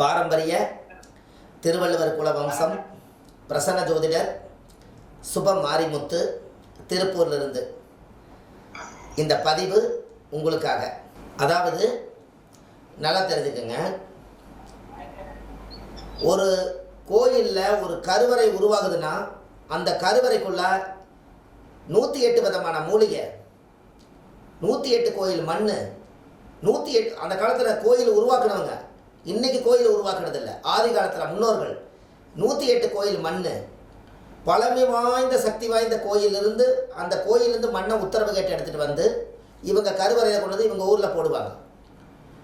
பாரம்பரிய திருவள்ளுவர் குல வம்சம் பிரசன்ன ஜோதிடர் சுப மாரிமுத்து திருப்பூர்லிருந்து. இந்த பதிவு உங்களுக்காக. அதாவது நல்லா தெரிஞ்சுக்கோங்க. ஒரு கோயிலில் ஒரு கருவறை உருவாகுதுன்னா அந்த கருவறைக்குள்ள நூற்றி எட்டு விதமான மூலிகை. நூற்றி எட்டு கோயில் மண் நூற்றி எட்டு அந்த காலத்தில் கோயில் உருவாக்குனவங்க. இன்னைக்கு கோயில் உருவாக்குறது இல்லை ஆதி காலத்தில் முன்னோர்கள் நூற்றி எட்டு கோயில் மண் பழமை வாய்ந்த சக்தி வாய்ந்த கோயிலிருந்து அந்த கோயிலிருந்து மண்ணை உத்தரவு கேட்டு எடுத்துகிட்டு வந்து இவங்க கருவறையை கொண்டு வந்து இவங்க ஊரில் போடுவாங்க.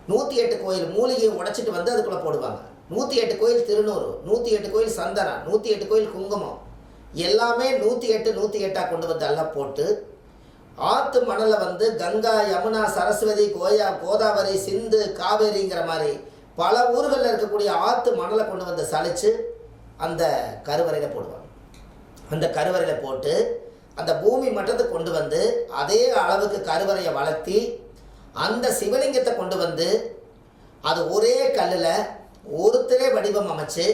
நூற்றி எட்டு கோயில் மூலிகையை உடைச்சிட்டு வந்து அதுக்குள்ளே போடுவாங்க. நூற்றி எட்டு கோயில் திருநூறு நூற்றி எட்டு கோயில் சந்தனம் நூற்றி எட்டு கோயில் குங்குமம் எல்லாமே நூற்றி எட்டு நூற்றி எட்டாக கொண்டு வந்து எல்லாம் போட்டு ஆற்று மணலை வந்து கங்கா யமுனா சரஸ்வதி கோயா கோதாவரி சிந்து காவேரிங்கிற மாதிரி பல ஊர்களில் இருக்கக்கூடிய ஆற்று மணலை கொண்டு வந்து சளிச்சு அந்த கருவறையில் போடுவாங்க. அந்த கருவறையில் போட்டு அந்த பூமி மட்டத்துக்கு கொண்டு வந்து அதே அளவுக்கு கருவறையை வளர்த்தி அந்த சிவலிங்கத்தை கொண்டு வந்து அது ஒரே கல்லில் ஒருத்தரே வடிவம் அமைச்சு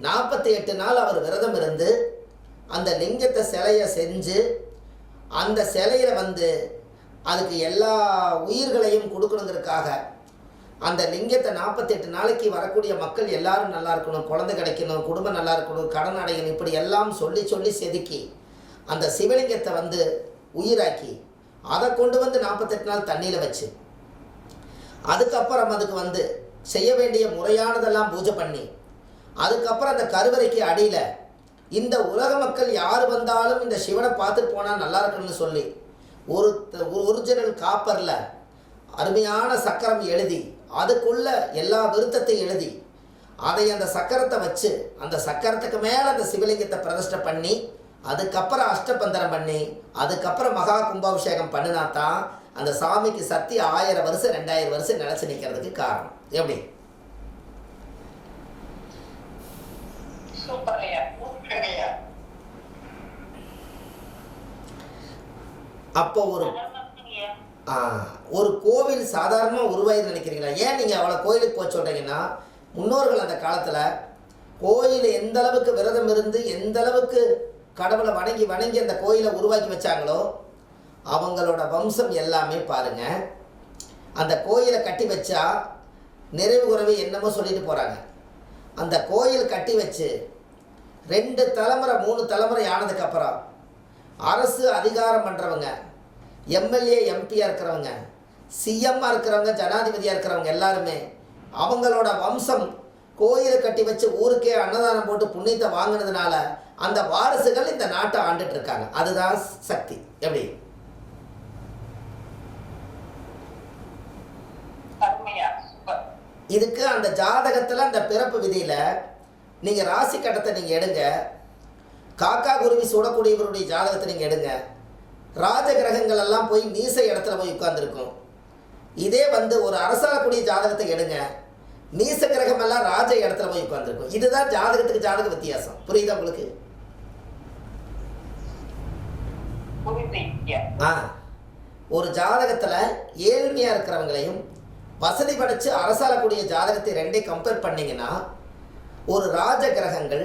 நாற்பத்தி எட்டு நாள் அவர் விரதம் இருந்து அந்த லிங்கத்தை சிலையை செஞ்சு அந்த சிலையில் வந்து அதுக்கு எல்லா உயிர்களையும் கொடுக்கணுங்கிறதுக்காக அந்த லிங்கத்தை நாற்பத்தெட்டு நாளைக்கு வரக்கூடிய மக்கள் எல்லாரும் நல்லா இருக்கணும் குழந்தை கிடைக்கணும் குடும்பம் நல்லா இருக்கணும் கடன் அடையணும் இப்படி எல்லாம் சொல்லி சொல்லி செதுக்கி அந்த சிவலிங்கத்தை வந்து உயிராக்கி அதை கொண்டு வந்து நாற்பத்தெட்டு நாள் தண்ணியில் வச்சு அதுக்கப்புறம் அதுக்கு வந்து செய்ய வேண்டிய முறையானதெல்லாம் பூஜை பண்ணி அதுக்கப்புறம் அந்த கருவறைக்கு அடியில் இந்த உலக மக்கள் யார் வந்தாலும் இந்த சிவனை பார்த்துட்டு போனால் நல்லா இருக்கணும்னு சொல்லி ஒரு ஒரிஜினல் காப்பரில் அருமையான சக்கரம் எழுதி அதுக்குள்ள எல்லா விருத்தத்தையும் எழுதி அதை அந்த சக்கரத்தை வச்சு அந்த சக்கரத்துக்கு மேலே அந்த சிவலிங்கத்தை பிரதிஷ்டை பண்ணி அதுக்கப்புறம் அஷ்டபந்தனம் பண்ணி அதுக்கப்புறம் மகா கும்பாபிஷேகம் பண்ணினா தான் அந்த சாமிக்கு சக்தி ஆயிரம் வருஷம் ரெண்டாயிரம் வருஷம் நிலச்சி நிற்கிறதுக்கு காரணம். எப்படி? அப்போ ஒரு ஒரு கோவில் சாதாரணமாக உருவாயின்னு நினைக்கிறீங்களா? ஏன் நீங்கள் அவ்வளோ கோயிலுக்கு போய் சொல்கிறீங்கன்னா முன்னோர்கள் அந்த காலத்தில் கோயில் எந்த அளவுக்கு விரதம் இருந்து எந்த அளவுக்கு கடவுளை வணங்கி வணங்கி அந்த கோயிலை உருவாக்கி வச்சாங்களோ அவங்களோட வம்சம் எல்லாமே பாருங்க. அந்த கோயிலை கட்டி வச்சா நிறைவு குறைவு என்னமோ சொல்லிட்டு போகிறாங்க அந்த கோயில் கட்டி வச்சு ரெண்டு தலைமுறை மூணு தலைமுறை ஆனதுக்கப்புறம் அரசு அதிகாரம் பண்ணுறவங்க எம்எல்ஏ எம்பியாக இருக்கிறவங்க சிஎம்மாக இருக்கிறவங்க ஜனாதிபதியாக இருக்கிறவங்க எல்லாருமே அவங்களோட வம்சம் கோயிலை கட்டி வச்சு ஊருக்கே அன்னதானம் போட்டு புண்ணியத்தை வாங்கினதுனால அந்த வாரிசுகள் இந்த நாட்டை ஆண்டுட்டு இருக்காங்க. அதுதான் சக்தி. எப்படி? இதுக்கு அந்த ஜாதகத்தில் அந்த பிறப்பு விதியில் நீங்கள் ராசி கட்டத்தை நீங்கள் எடுங்க. காக்கா குருவி சுடக்கூடியவருடைய ஜாதகத்தை நீங்கள் எடுங்க. ராஜ கிரகங்கள் எல்லாம் போய் நீச இடத்துல போய் உட்கார்ந்துருக்கும். இதே வந்து ஒரு அரசாளக்கூடிய ஜாதகத்தை எடுங்க. நீச கிரகம் எல்லாம் ராஜ இடத்துல போய் உட்கார்ந்துருக்கும். இதுதான் ஜாதகத்துக்கு ஜாதக வித்தியாசம். புரியுதா உங்களுக்கு? ஆ. ஒரு ஜாதகத்தில் ஏழ்மையாக இருக்கிறவங்களையும் வசதி படைச்சு அரசாளக்கூடிய ஜாதகத்தை ரெண்டையும் கம்பேர் பண்ணீங்கன்னா ஒரு ராஜ கிரகங்கள்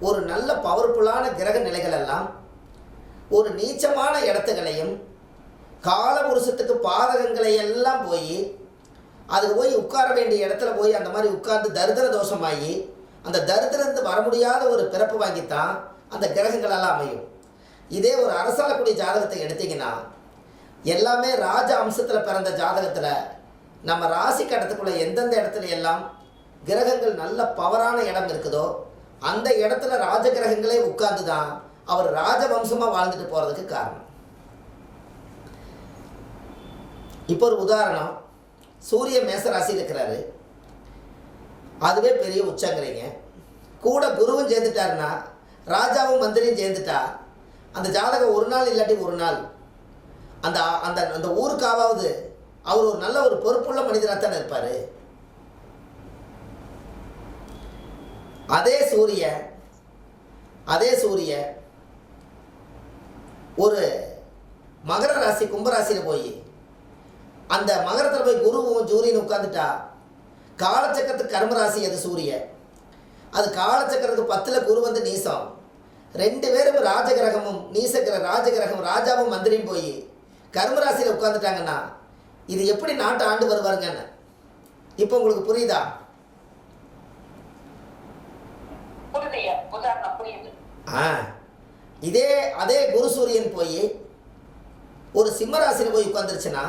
ஒரு நல்ல பவர்ஃபுல்லான கிரக நிலைகள் எல்லாம் ஒரு நீச்சமான இடத்துகளையும் காலபுருஷத்துக்கு பாதகங்களை எல்லாம் போய் அதுக்கு போய் உட்கார வேண்டிய இடத்துல போய் அந்த மாதிரி உட்கார்ந்து தரித்திர தோஷமாகி அந்த தரித்திரத்து வர முடியாத ஒரு பிறப்பு வாங்கித்தான் அந்த கிரகங்களெல்லாம் அமையும். இதே ஒரு அரசாளக்கூடிய ஜாதகத்தை எடுத்திங்கன்னா எல்லாமே ராஜ அம்சத்தில் பிறந்த ஜாதகத்தில் நம்ம ராசி கட்டத்துக்குள்ள எந்தெந்த இடத்துல எல்லாம் கிரகங்கள் நல்ல பவரான இடம் இருக்குதோ அந்த இடத்துல ராஜ கிரகங்களே உட்கார்ந்து தான் அவர் ராஜவம்சமாக வாழ்ந்துட்டு போகிறதுக்கு காரணம். இப்போ ஒரு உதாரணம் சூரிய மேச ராசி இருக்கிறாரு. அதுவே பெரிய உச்சங்கிறீங்க. கூட குருவும் சேர்ந்துட்டாருன்னா ராஜாவும் மந்திரியும் சேர்ந்துட்டா அந்த ஜாதகம் ஒரு நாள் இல்லாட்டி ஒரு நாள் அந்த அந்த அந்த ஊருக்காவது அவர் ஒரு நல்ல ஒரு பொறுப்புள்ள மனிதராக தானே இருப்பார். அதே சூரிய அதே சூரிய ஒரு மகர ராசி கும்பராசியில் போய் அந்த மகரத்தில் போய் குருவும் ஜூரியன் உட்காந்துட்டா காலச்சக்கரத்துக்கு கர்மராசி அது சூரிய அது காலச்சக்கரத்துக்கு பத்தில் குரு வந்து நீசம். ரெண்டு பேரும் ராஜகிரகமும் நீசகிர ராஜகிரகம் ராஜாவும் மந்திரியும் போய் கர்மராசியில் உட்காந்துட்டாங்கன்னா இது எப்படி நாட்டை ஆண்டு வருவாருங்கன்னு. இப்போ உங்களுக்கு புரியுது. ஆ. இதே அதே குரு சூரியன் போய் ஒரு சிம்மராசியில் போய் உட்காந்துருச்சுன்னா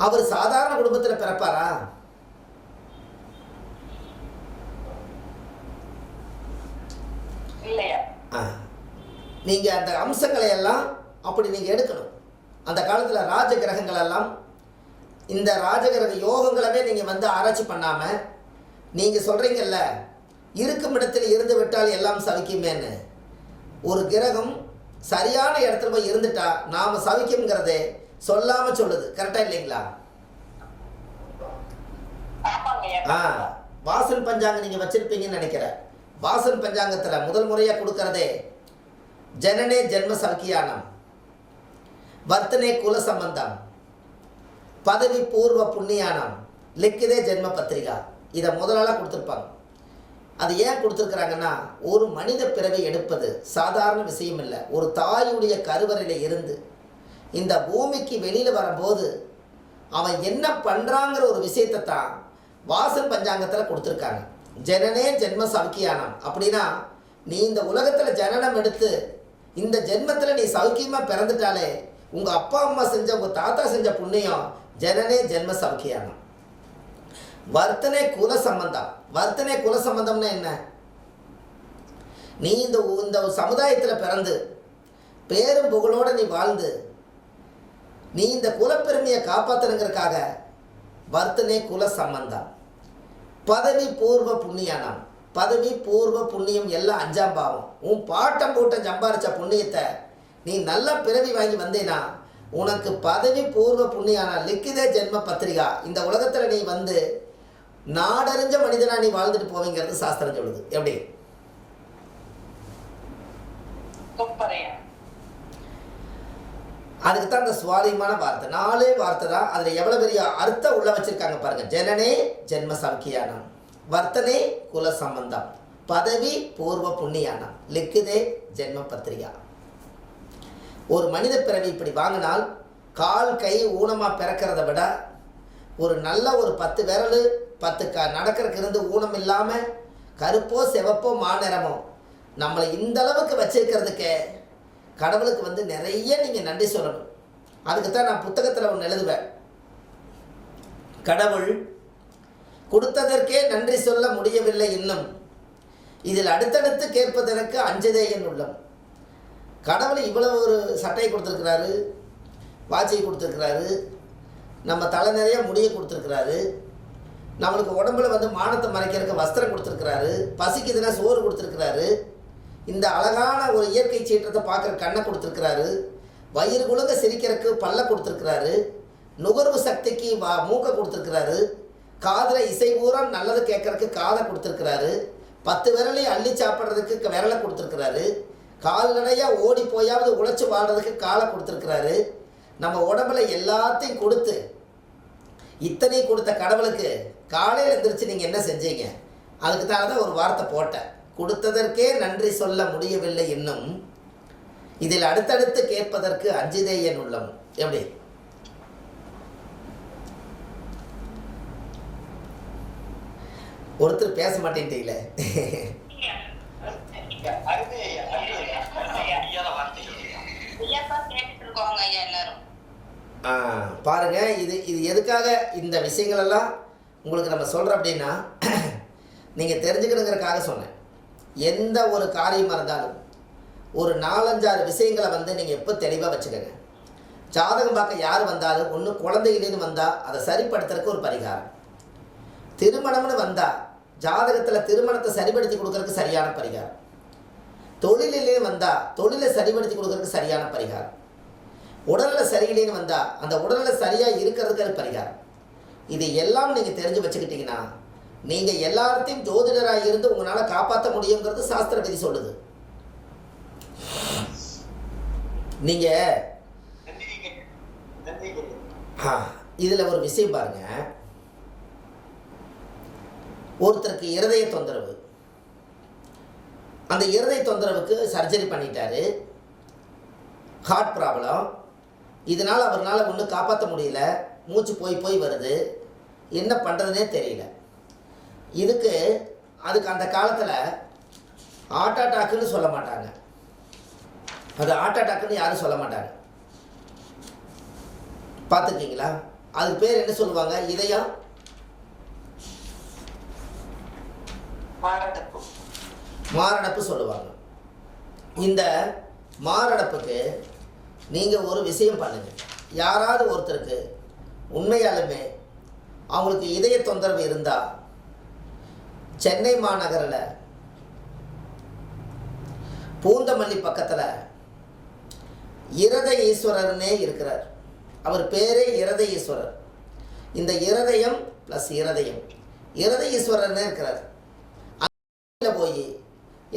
அவர் சாதாரண குடும்பத்தில் பிறப்பாரா? நீங்கள் அந்த அம்சங்களை எல்லாம் அப்படி நீங்கள் எடுக்கணும். அந்த காலத்தில் ராஜ கிரகங்கள் எல்லாம் இந்த ராஜகிரக யோகங்களவே நீங்கள் வந்து ஆராய்ச்சி பண்ணாமல் நீங்கள் சொல்கிறீங்கல்ல இருக்கும் இடத்தில் இருந்து விட்டால் எல்லாம் சவிக்குமேன்னு ஒரு கிரகம் சரியான இடத்துல போய் இருந்துட்டா நாம் சவிக்குங்கிறதே சொல்லாமல் சொல்லுது. கரெக்டாக இல்லைங்களா? ஆ வாசன் பஞ்சாங்கம் நீங்கள் வச்சிருப்பீங்கன்னு நினைக்கிறேன். வாசன் பஞ்சாங்கத்தில் முதல் முறையாக கொடுக்கறதே ஜனனே ஜென்ம சௌக்கியானம் வர்த்தனே குல சம்பந்தம். பதவி பூர்வ புண்ணியானம். லிக்கிதே ஜென்ம பத்திரிகா. இதை முதலாளாக கொடுத்துருப்பாங்க. அது ஏன் கொடுத்துருக்குறாங்கன்னா ஒரு மனித பிறவை எடுப்பது சாதாரண விஷயம் இல்லை ஒரு தாயுடைய கருவறையில் இருந்து இந்த பூமிக்கு வெளியில் வரும்போது அவன் என்ன பண்ணுறாங்கிற ஒரு விஷயத்தை தான் வாசல் பஞ்சாங்கத்தில் கொடுத்துருக்காங்க. ஜனனே ஜென்ம சவுக்கியானம் அப்படின்னா நீ இந்த உலகத்தில் ஜனனம் எடுத்து இந்த ஜென்மத்தில் நீ சவுக்கியமாக பிறந்துட்டாலே உங்கள் அப்பா அம்மா செஞ்ச உங்கள் தாத்தா செஞ்ச புண்ணியம் ஜனனே ஜென்ம சவுக்கியானம் வர்த்தனை குல சம்பந்தம் வர்த்தனை குல சம்பந்தம்னா என்ன? நீ இந்த இந்த சமுதாயத்தில் பிறந்து பேரும் புகழோடு நீ வாழ்ந்து நீ இந்த குலப்பெருமையை காப்பாற்றணுங்கிறதுக்காக வர்த்தனை குல சம்பந்தம் பதவி பூர்வ புண்ணியானம் பதவி பூர்வ புண்ணியம் எல்லாம் அஞ்சாம் பாவம். உன் பாட்டம் போட்டம் சம்பாரிச்ச புண்ணியத்தை நீ நல்ல பிறவி வாங்கி வந்தேனா உனக்கு பதவி பூர்வ புண்ணியானா லிக்கிதே ஜென்ம பத்திரிகா. இந்த உலகத்தில் நீ வந்து நாடறிஞ்ச மனிதனா நீ வாழ்ந்துட்டு போவீங்கிறது சாஸ்திரம் சொல்லுது. எப்படி? அதுக்கு தான் அந்த சுவாரஸ்யமான வார்த்தை. நாலே வார்த்தை தான் அதில் எவ்வளோ பெரிய அர்த்தம் உள்ள வச்சிருக்காங்க பாருங்க. ஜனனே ஜென்ம சௌக்கியானம் வர்த்தனே குல சம்பந்தம். பதவி பூர்வ புண்ணியானம். லிக்குதே ஜென்ம பத்திரிகா. ஒரு மனித பிறவி இப்படி வாங்கினால் கால் கை ஊனமாக பிறக்கிறத விட ஒரு நல்ல ஒரு பத்து விரல் பத்து க நடக்கிறதுக்கு இருந்து ஊனம் இல்லாமல் கருப்போ சிவப்போ மாநிறமோ நம்மளை இந்த அளவுக்கு வச்சிருக்கிறதுக்கே கடவுளுக்கு வந்து நிறைய நீங்கள் நன்றி சொல்லணும். அதுக்கு தான் நான் புத்தகத்தில் ஒன்று எழுதுவேன். கடவுள் கொடுத்ததற்கே நன்றி சொல்ல முடியவில்லை இன்னும். இதில் அடுத்தடுத்து கேட்பதற்கு அஞ்சதே என் உள்ளம். கடவுள் இவ்வளவு ஒரு சட்டையை கொடுத்துருக்கிறாரு வாட்சை கொடுத்துருக்கிறாரு நம்ம தலை நிறைய முடியை கொடுத்துருக்குறாரு. நம்மளுக்கு உடம்புல வந்து மானத்தை மறைக்கிறதுக்கு வஸ்திரம் கொடுத்துருக்குறாரு. பசிக்குதுன்னா சோறு கொடுத்துருக்குறாரு. இந்த அழகான ஒரு இயற்கை சீற்றத்தை பார்க்குற கண்ணை கொடுத்துருக்குறாரு. வயிறு குழுங்க சிரிக்கிறதுக்கு பல்ல கொடுத்துருக்குறாரு. நுகர்வு சக்திக்கு வா மூக்கை கொடுத்துருக்குறாரு. காதில் இசை பூரா நல்லது கேட்கறதுக்கு காதை கொடுத்துருக்குறாரு. பத்து விரலையும் அள்ளி சாப்பிட்றதுக்கு விரலை கொடுத்துருக்குறாரு. கால்நடையாக ஓடி போயாவது உழைச்சி வாழ்கிறதுக்கு காலை கொடுத்துருக்குறாரு. நம்ம உடம்புல எல்லாத்தையும் கொடுத்து இத்தனை கொடுத்த கடவுளுக்கு காலையில் எந்திரிச்சு நீங்கள் என்ன செஞ்சீங்க? அதுக்கு தான் ஒரு வார்த்தை போட்டேன். கொடுத்ததற்கே நன்றி சொல்ல முடியவில்லை இன்னும் இதில் அடுத்தடுத்து கேட்பதற்கு அஞ்சுதே என் உள்ளம். எப்படி? ஒருத்தர் பேச மாட்டேன்ட்டீங்களே? எல்லாரும். பாருங்கள் இது இது எதுக்காக இந்த விஷயங்களெல்லாம் உங்களுக்கு நம்ம சொல்கிறோம் அப்படின்னா நீங்கள் தெரிஞ்சுக்கணுங்கிறக்காக சொன்னேன். எந்த ஒரு காரியமாக இருந்தாலும் ஒரு நாலஞ்சாறு விஷயங்களை வந்து நீங்கள் எப்போ தெளிவாக வச்சுக்கோங்க. ஜாதகம் பார்க்க யார் வந்தாலும் ஒன்று குழந்தைகளேன்னு வந்தால் அதை சரிப்படுத்துறதுக்கு ஒரு பரிகாரம். திருமணம்னு வந்தால் ஜாதகத்தில் திருமணத்தை சரிப்படுத்தி கொடுக்கறதுக்கு சரியான பரிகாரம். தொழிலிலே வந்தால் தொழிலை சரிப்படுத்தி கொடுக்கறதுக்கு சரியான பரிகாரம். உடல்நிலை சரியில்லைன்னு வந்தால் அந்த உடல்நிலை சரியாக இருக்கிறதுக்கு பரிகாரம். இது எல்லாம் நீங்கள் தெரிஞ்சு வச்சுக்கிட்டீங்கன்னா நீங்கள் எல்லாத்தையும் ஜோதிடராக இருந்து உங்களால் காப்பாற்ற முடியுங்கிறது சாஸ்திர விதி சொல்லுது. நீங்கள் நன்றிங்க இதில் ஒரு விஷயம் பாருங்க. ஒருத்தருக்கு இருதய தொந்தரவு. அந்த இருதய தொந்தரவுக்கு சர்ஜரி பண்ணிட்டாரு. ஹார்ட் ப்ராப்ளம் இதனால் அவர்னால ஒன்றும் காப்பாற்ற முடியல. மூச்சு போய் போய் வருது. என்ன பண்ணுறதுனே தெரியல. இதுக்கு அதுக்கு அந்த காலத்தில் ஹார்ட் அட்டாக்குன்னு சொல்ல மாட்டாங்க. அது ஹார்ட் அட்டாக்குன்னு யாரும் சொல்ல மாட்டாங்க. பார்த்துருக்கீங்களா? அதுக்கு பேர் என்ன சொல்லுவாங்க? இதயம்? மாரடைப்பு. மாரடைப்பு சொல்லுவாங்க. இந்த மாரடைப்புக்கு நீங்கள் ஒரு விஷயம் பண்ணுங்கள் யாராவது ஒருத்தருக்கு உண்மையாலுமே அவங்களுக்கு இதய தொந்தரவு இருந்தால் சென்னை மாநகரில் பூந்தமல்லி பக்கத்தில் இரத ஈஸ்வரர்னே இருக்கிறார். அவர் பேரே இரத ஈஸ்வரர். இந்த இருதயம் ப்ளஸ் இருதயம். இரத ஈஸ்வரர்னே இருக்கிறார். அங்கே போய்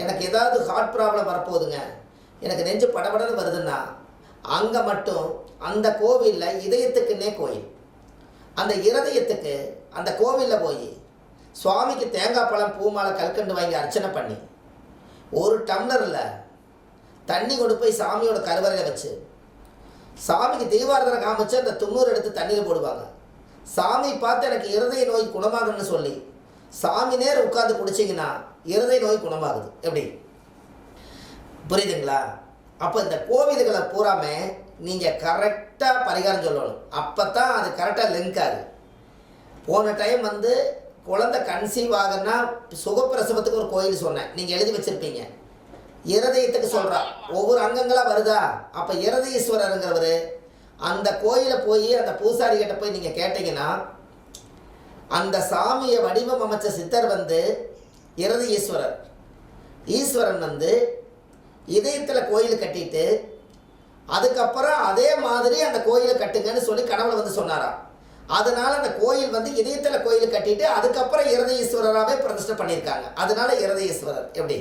எனக்கு ஏதாவது ஹார்ட் ப்ராப்ளம் வரப்போகுதுங்க. எனக்கு நெஞ்சு படபடன்னு வருதுன்னா அங்கே மட்டும் அந்த கோவிலில் இதயத்துக்குன்னே கோயில். அந்த இருதயத்துக்கு அந்த கோவிலில் போய் சுவாமிக்கு தேங்காய் பழம் பூமாலை கல்கண்டு வாங்கி அர்ச்சனை பண்ணி ஒரு டம்ளரில் தண்ணி கொண்டு போய் சாமியோட கருவறையில் வச்சு சாமிக்கு தீபாரதனை காமிச்சு அந்த துண்ணூறு எடுத்து தண்ணியில் போடுவாங்க. சாமி பார்த்து எனக்கு இருதய நோய் குணமாகணும்னு சொல்லி சாமி நேரம் உட்காந்து குடிச்சிங்கன்னா இருதய நோய் குணமாகுது. எப்படி? புரியுதுங்களா? அப்போ இந்த கோவில்களை பூராமே நீங்கள் கரெக்டாக பரிகாரம் சொல்லணும். அப்போ தான் அது கரெக்டாக லிங்க் ஆகுது. போன டைம் வந்து குழந்தை கன்சீவ் ஆகுன்னா சுகப்பிரசவத்துக்கு ஒரு கோயில் சொன்னேன். நீங்கள் எழுதி வச்சுருப்பீங்க. இருதயத்துக்கு சொல்கிறா ஒவ்வொரு அங்கங்களாக வருதா? அப்போ இருதயீஸ்வரருங்கிறவர் அந்த கோயிலை போய் அந்த பூசாரிகிட்ட போய் நீங்கள் கேட்டிங்கன்னா அந்த சாமியை வடிவம் அமைச்ச சித்தர் வந்து இருத ஈஸ்வரர் ஈஸ்வரன் வந்து இதயத்தில் கோயில் கட்டிட்டு அதுக்கப்புறம் அதே மாதிரி அந்த கோயிலை கட்டுங்கன்னு சொல்லி கனவுல வந்து சொன்னாராம். அதனால அந்த கோயில் வந்து இதயத்தில் கோயில் கட்டிட்டு அதுக்கப்புறம் இருத ஈஸ்வரராகவே பிரதிஷ்டை பண்ணியிருக்காங்க. அதனால இருத ஈஸ்வரர் எப்படி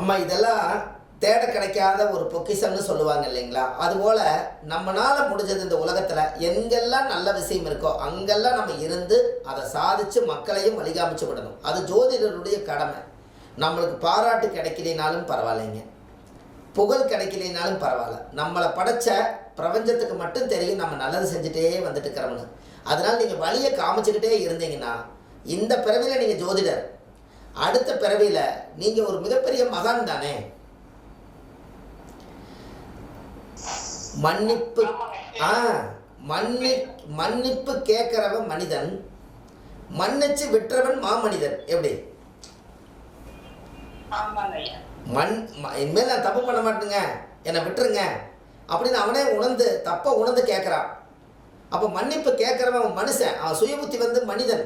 அம்மா இதெல்லாம் தேட கிடைக்காத ஒரு பொக்கிஷம்னு சொல்லுவாங்க இல்லைங்களா? அதுபோல் நம்மளால் முடிஞ்சது இந்த உலகத்தில் எங்கெல்லாம் நல்ல விஷயம் இருக்கோ அங்கெல்லாம் நம்ம இருந்து அதை சாதித்து மக்களையும் வழிகாமிச்சு விடணும். அது ஜோதிடருடைய கடமை. நம்மளுக்கு பாராட்டு கிடைக்கலினாலும் பரவாயில்லைங்க. புகழ் கிடைக்கலினாலும் பரவாயில்ல. நம்மளை படைச்ச பிரபஞ்சத்துக்கு மட்டும் தெரியும் நம்ம நல்லது செஞ்சுட்டே வந்துட்டு இருக்கிறோம்னு. அதனால் நீங்கள் வழியை காமிச்சுக்கிட்டே இருந்தீங்கன்னா இந்த பிறவியில் நீங்கள் ஜோதிடர். அடுத்த பிறவியில் நீங்கள் ஒரு மிகப்பெரிய மகான் தானே. மன்னிப்பு ஆ மன்னி மன்னிப்பு கேட்குறவன் மனிதன் மன்னிச்சு விட்டுறவன் மாமனிதன். எப்படி? மண் இனிமேல் நான் தப்பு பண்ண மாட்டேங்க என்னை விட்டுருங்க. அப்படின்னு அவனே உணர்ந்து தப்பை உணர்ந்து கேட்குறான். அப்போ மன்னிப்பு கேட்குறவன் அவன் மனுஷன். அவன் சுயபுத்தி வந்து மனிதன்.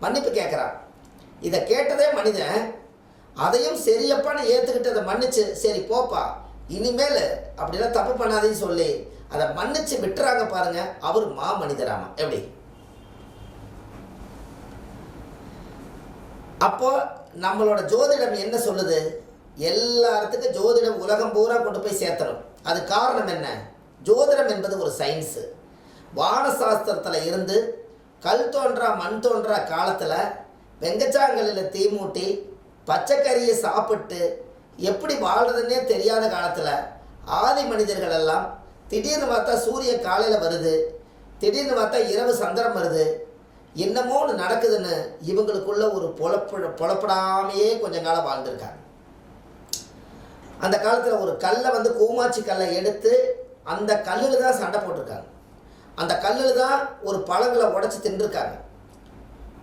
மன்னிப்பு கேட்குறான். இதை கேட்டதே மனிதன். அதையும் சரியப்பான்னு ஏற்றுக்கிட்டு அதை மன்னிச்சு சரி போப்பா. இனிமேல் அப்படிலாம் தப்பு பண்ணாதேன்னு சொல்லி அதை மன்னிச்சு விட்டுறாங்க பாருங்க அவர் மா மனிதராமா எப்படி? அப்போ நம்மளோட ஜோதிடம் என்ன சொல்லுது? எல்லாத்துக்கும் ஜோதிடம் உலகம் பூரா கொண்டு போய் சேர்த்தணும். அது காரணம் என்ன? ஜோதிடம் என்பது ஒரு சயின்ஸு வானசாஸ்திரத்தில் இருந்து கல் தோன்றா மண் தோன்றா காலத்தில் வெங்கச்சாங்கலில் தீ மூட்டி பச்சைக்கறியை சாப்பிட்டு எப்படி வாழ்கிறதுன்னே தெரியாத காலத்தில் ஆதி மனிதர்கள் எல்லாம் திடீர்னு பார்த்தா சூரியன் காலையில் வருது திடீர்னு பார்த்தா இரவு சந்திரம் வருது என்னமோ ஒன்று நடக்குதுன்னு இவங்களுக்குள்ள ஒரு பொழப்பு புலப்படாமையே கொஞ்ச காலம் வாழ்ந்திருக்காங்க. அந்த காலத்தில் ஒரு கல்லை வந்து கூமாச்சி கல்லை எடுத்து அந்த கல்லில் தான் சண்டை போட்டிருக்காங்க. அந்த கல்லில் தான் ஒரு பழங்களை உடச்சி தின்றுருக்காங்க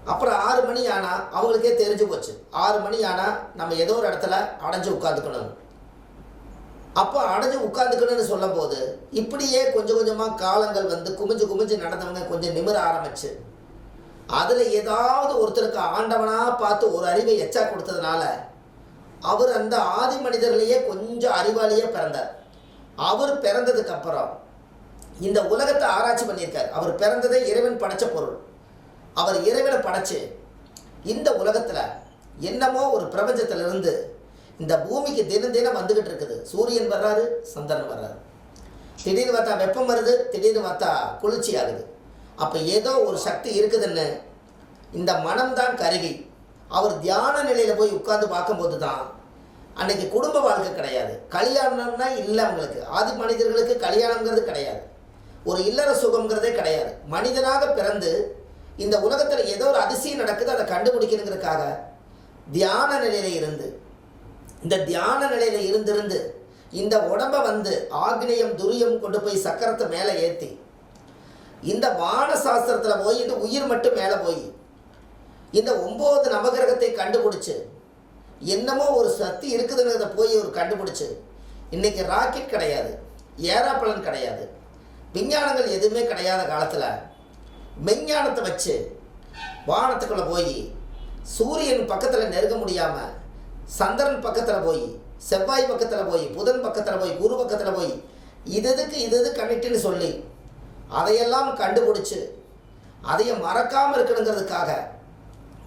அப்புறம் ஆறு மணி ஆனால் அவங்களுக்கே தெரிஞ்சு போச்சு. ஆறு மணி ஆனால் நம்ம ஏதோ ஒரு இடத்துல அடைஞ்சு உட்காந்துக்கணும் அப்போ அடைஞ்சு உட்காந்துக்கணும்னு சொல்லும்போது இப்படியே கொஞ்சம் கொஞ்சமாக காலங்கள் வந்து குமிஞ்சு குமிஞ்சு நடந்தவங்க கொஞ்சம் நிமிர ஆரம்பிச்சு. அதில் ஏதாவது ஒருத்தருக்கு ஆண்டவனாக பார்த்து ஒரு அறிவை எச்சா கொடுத்ததுனால அவர் அந்த ஆதி மனிதர்லேயே கொஞ்சம் அறிவாளியாக பிறந்தார். அவர் பிறந்ததுக்கப்புறம் இந்த உலகத்தை ஆராய்ச்சி பண்ணியிருக்கார். அவர் பிறந்ததே இறைவன் படைச்ச பொருள். அவர் இறைவனை படைச்சு இந்த உலகத்தில் என்னமோ ஒரு பிரபஞ்சத்திலிருந்து இந்த பூமிக்கு தினம் தினம் வந்துக்கிட்டு இருக்குது. சூரியன் வர்றாரு சந்திரன் வர்றாரு. திடீர்னு பார்த்தா வெப்பம் வருது திடீர்னு பார்த்தா குளிர்ச்சி ஆகுது. அப்போ ஏதோ ஒரு சக்தி இருக்குதுன்னு இந்த மனம்தான் கருவி அவர் தியான நிலையில் போய் உட்காந்து பார்க்கும்போது தான் அன்னைக்கு குடும்ப வாழ்க்கை கிடையாது. கல்யாணம்னா இல்லை அவங்களுக்கு. ஆதி மனிதர்களுக்கு கல்யாணங்கிறது கிடையாது. ஒரு இல்லற சுகம்ங்கிறதே கிடையாது. மனிதனாக பிறந்து இந்த உலகத்தில் ஏதோ ஒரு அதிசயம் நடக்குது அதை கண்டுபிடிக்கணுங்கிறதுக்காக தியான நிலையில் இருந்து இந்த தியான நிலையில் இருந்திருந்து இந்த உடம்பை வந்து ஆக்னேயம் துரியம் கொண்டு போய் சக்கரத்தை மேலே ஏற்றி இந்த வான சாஸ்திரத்தில் போய் இந்த உயிர் மட்டும் மேலே போய் இந்த ஒம்பது நவகிரகத்தை கண்டுபிடிச்சு என்னமோ ஒரு சக்தி இருக்குதுங்கிறத போய் ஒரு கண்டுபிடிச்சு இன்றைக்கி ராக்கெட் கிடையாது ஏராப்பலன் கிடையாது விஞ்ஞானங்கள் எதுவுமே கிடையாத காலத்தில் மெஞ்ஞானத்தை வச்சு வானத்துக்குள்ளே போய் சூரியன் பக்கத்தில் நெருங்க முடியாமல் சந்திரன் பக்கத்தில் போய் செவ்வாய் பக்கத்தில் போய் புதன் பக்கத்தில் போய் குரு பக்கத்தில் போய் இது இதுக்கு இது எது கனெக்டுன்னு சொல்லி அதையெல்லாம் கண்டுபிடிச்சி அதையும் மறக்காமல் இருக்கணுங்கிறதுக்காக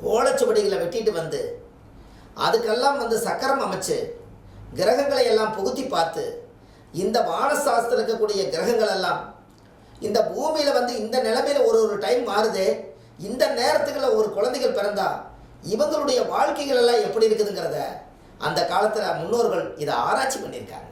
ஓலைச்சுவடிகளை வெட்டிட்டு வந்து அதுக்கெல்லாம் வந்து சக்கரம் அமைச்சு கிரகங்களை எல்லாம் புகுத்தி பார்த்து இந்த வானசாஸ்திரம் இருக்கக்கூடிய கிரகங்கள் எல்லாம் இந்த பூமியில் வந்து இந்த நிலைமையில் ஒரு ஒரு டைம் மாறுது. இந்த நேரத்துக்குள்ள ஒரு குழந்தைகள் பிறந்தா இவங்களுடைய வாழ்க்கைகள் எல்லாம் எப்படி இருக்குதுங்கிறத அந்த காலத்தில் முன்னோர்கள் இதை ஆராய்ச்சி பண்ணியிருக்காங்க.